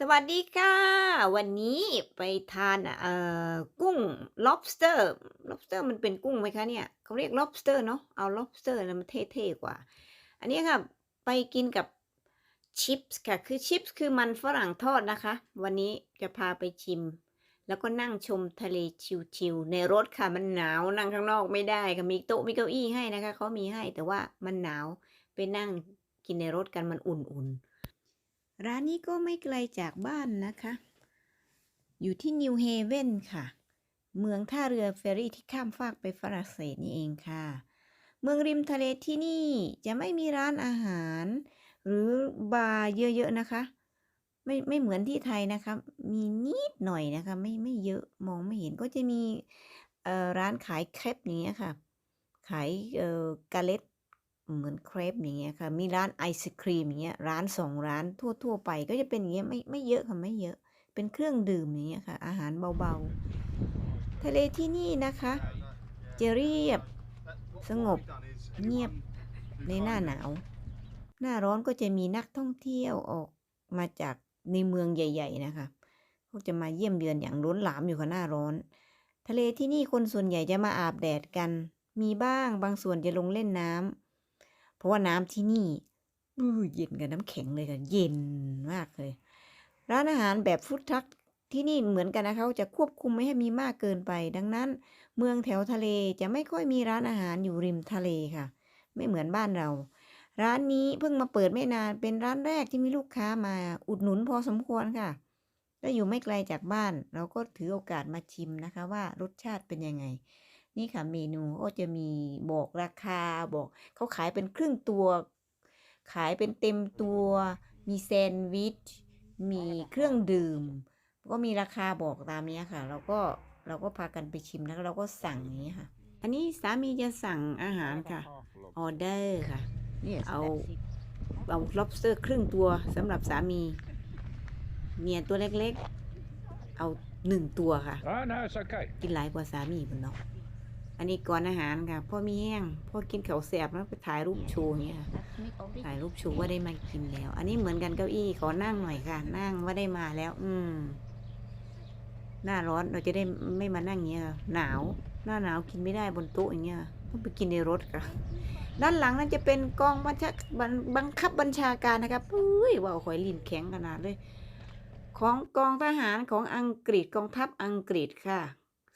สวัสดีค่ะ วันนี้ไปทานเอ่อกุ้ง lobster lobster มันเป็นกุ้งไหมคะเนี่ยเขาเรียก lobster เนาะเอา lobster นะมันเท่ๆกว่า อันนี้ค่ะ ไปกินกับชิปส์ค่ะ คือชิปส์คือมันฝรั่งทอดนะคะ วันนี้จะพาไปชิม แล้วก็นั่งชมทะเลชิวๆในรถค่ะมันหนาวนั่งข้างนอกไม่ได้ค่ะมีโต๊ะมีเก้าอี้ให้นะคะเขามีให้แต่ว่ามันหนาวไปนั่งกินในรถกันมันอุ่นๆ ร้านนี้ก็ไม่ไกลจากบ้านนะคะ อยู่ที่นิวเฮเวนค่ะ เมืองท่าเรือเฟอร์รี่ที่ข้ามฟากไปฝรั่งเศสนี่เองค่ะ เมืองริมทะเลที่นี่จะไม่มีร้านอาหาร หรือบาร์เยอะๆนะคะ ไม่ไม่เหมือนที่ไทยนะคะ มีนิดหน่อยนะคะ ไม่ไม่เยอะมองไม่เห็นก็จะมีเอ่อร้านขายเครปอย่างเงี้ยค่ะ ขายเอ่อกาเล็ต เหมือนเครปอย่างเงี้ยค่ะ มีร้านไอศครีมอย่างเงี้ย ร้านสองร้านทั่ว ๆ ไปก็จะเป็นอย่างเงี้ยไม่ไม่เยอะค่ะไม่เยอะ เป็นเครื่องดื่มอย่างเงี้ยค่ะ อาหารเบาๆ ทะเลที่นี่นะคะจะเรียบสงบเงียบในหน้าหนาว หน้าร้อนก็จะมีนักท่องเที่ยวออกมาจากในเมืองใหญ่ ๆ นะคะเขาจะมาเยี่ยมเยือนอย่างล้นหลามอยู่กับหน้าร้อน ทะเลที่นี่คนส่วนใหญ่จะมาอาบแดดกัน มีบ้างบางส่วนจะลงเล่นน้ำ ราะว่าน้ำที่นี่เย็นกับน้ำแข็งเลยค่ะเย็นมากเลย ร้านอาหารแบบฟุตทักที่นี่เหมือนกันนะคะเขาจะควบคุมไม่ให้มีมากเกินไป ดังนั้น เมืองแถวทะเลจะไม่ค่อยมีร้านอาหารอยู่ริมทะเลค่ะ ไม่เหมือนบ้านเรา ร้านนี้เพิ่งมาเปิดไม่นานเป็นร้านแรกที่มีลูกค้ามาอุดหนุนพอสมควรค่ะก็อยู่ไม่ไกลจากบ้าน เราก็ถือโอกาสมาชิมนะคะว่ารสชาติเป็นยังไง นี่ค่ะเมนูก็จะมีบอกราคาบอกเขาขายเป็นครึ่งตัว ขายเป็นเต็มตัว มีแซนด์วิช มีเครื่องดื่ม ก็มีราคาบอกตามนี้ค่ะ เราก็เราก็พากันไปชิมแล้วเราก็สั่งอย่างนี้ค่ะ อันนี้สามีจะสั่งอาหารค่ะ ออเดอร์ค่ะ Yes, Oh. that's it. เอา lobster ครึ่งตัวสำหรับสามี เมียตัวเล็กๆ เอาหนึ่งตัวค่ะ Oh, no, it's okay. กินหลายกว่าสามีพุ่นเนาะ อันนี้ก่อนอาหารค่ะพ่อมีแห้งพ่อกินข้าวแสบแล้วไปถ่ายรูปโชว์อย่างเงี้ยค่ะ That's me already. ถ่ายรูปโชว์ว่าได้มากินแล้ว อันนี้เหมือนกันเก้าอี้ขอนั่งหน่อยค่ะ นั่งว่าได้มาแล้ว อืม หน้าร้อนเราจะได้ไม่มานั่งอย่างเงี้ยค่ะหนาว หน้าหนาวกินไม่ได้บนโต๊ะอย่างเงี้ยต้องไปกินในรถค่ะ ด้านหลังนั่นจะเป็นกองบัญชาบังบังคับบัญชาการนะครับอุ้ยว่าหอยลิ้นแข็งขนาดเลย ของกองทหารของอังกฤษกองทัพอังกฤษค่ะ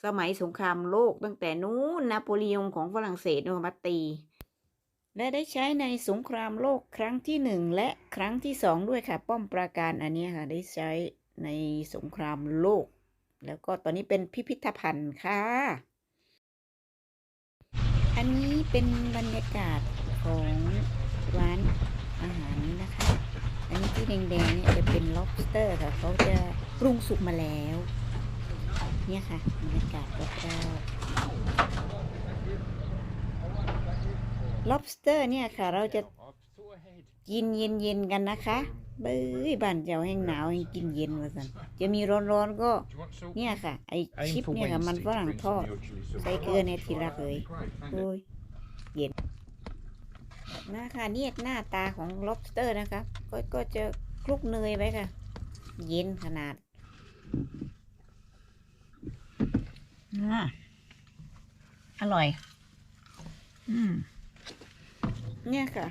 สมัยสงครามโลกตั้งแต่นู้นนโปลีองของฝรั่งเศสโนมาตี และได้ใช้ในสงครามโลกครั้งที่หนึ่งและครั้งที่สองด้วยค่ะ ป้อมปราการอันนี้ค่ะ ได้ใช้ในสงครามโลก แล้วก็ตอนนี้เป็นพิพิธภัณฑ์ค่ะ อันนี้เป็นบรรยากาศของร้านอาหารนี้นะคะ อันนี้ที่แดงๆเนี่ยจะเป็น lobster ค่ะ เขาจะปรุงสุกมาแล้ว เนี่ยค่ะบรรยากาศรอบๆ lobster เนี่ยค่ะ เราจะกินเย็นๆกันนะคะเบ้ยบ้านเจ้าแห้งหนาวแห้งกินเย็นว่าสันจะมีร้อนๆก็ เนี่ยค่ะ ไอชิปเนี่ยค่ะ มันฝรั่งทอดใส่เกลือในทีละเลยโอ้ยเย็นนะคะเนี่ยหน้าตาของ lobster นะคะ ก็ก็จะคลุกเนยไว้ค่ะ เย็นขนาด อ่าอร่อย อืม เนี่ยค่ะ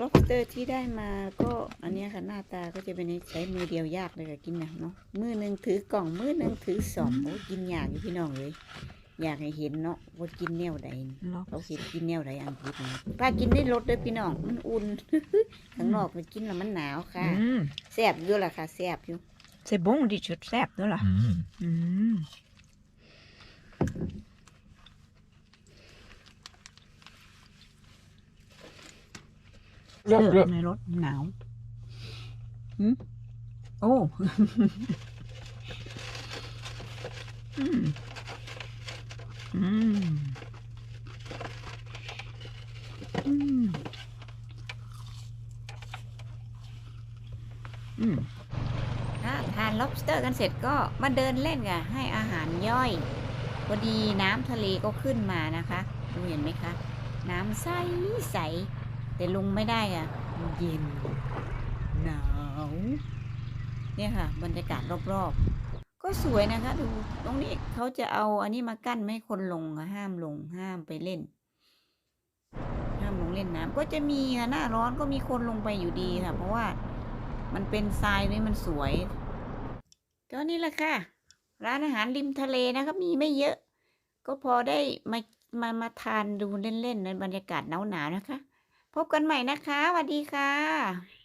lobster ที่ได้มาก็อันเนี้ยค่ะหน้าตาก็จะเป็นใช้มือเดียวยากเลยค่ะกินนะเนาะมือหนึ่งถือกล่องมือหนึ่งถือสองโอ้กินยากอยู่พี่น้องเลย อยากให้เห็นเนาะว่ากินแนวใดเขาเห็นกินแนวใดอังกฤษนี่ป้ากินได้รสเด้อพี่น้องมันอุ่นข้างนอกมันกินแล้วมันหนาวค่ะอืมแซ่บอยู่ล่ะค่ะแซ่บอยู่ c'est bon dit je te sais là Mm. อืม Look, look. ในรถหนาวหืมโอ้อืมอืมอืมอืมถ้าทาน lobster กันเสร็จก็มาเดินเล่นค่ะให้อาหารย่อยพอดีน้ำทะเลก็ขึ้นมานะคะ ดูเห็นไหมคะ น้ำใสใส แต่ลงไม่ได้อะเย็นหนาว เนี่ยค่ะ บรรยากาศรอบๆ ก็สวยนะคะ ดูตรงนี้เขาจะเอาอันนี้มากั้นไม่ให้คนลงห้ามลงห้ามไปเล่น ห้ามลงเล่นน้ำก็จะมีค่ะหน้าร้อนก็มีคนลงไปอยู่ดีค่ะ เพราะว่ามันเป็นทรายนี่มันสวยก็นี่แหละค่ะ ร้านอาหารริมทะเลนะคะมีไม่เยอะ ก็พอได้มามามาทานดูเล่นๆในบรรยากาศหนาวๆนะคะ พบกันใหม่นะคะสวัสดีค่ะ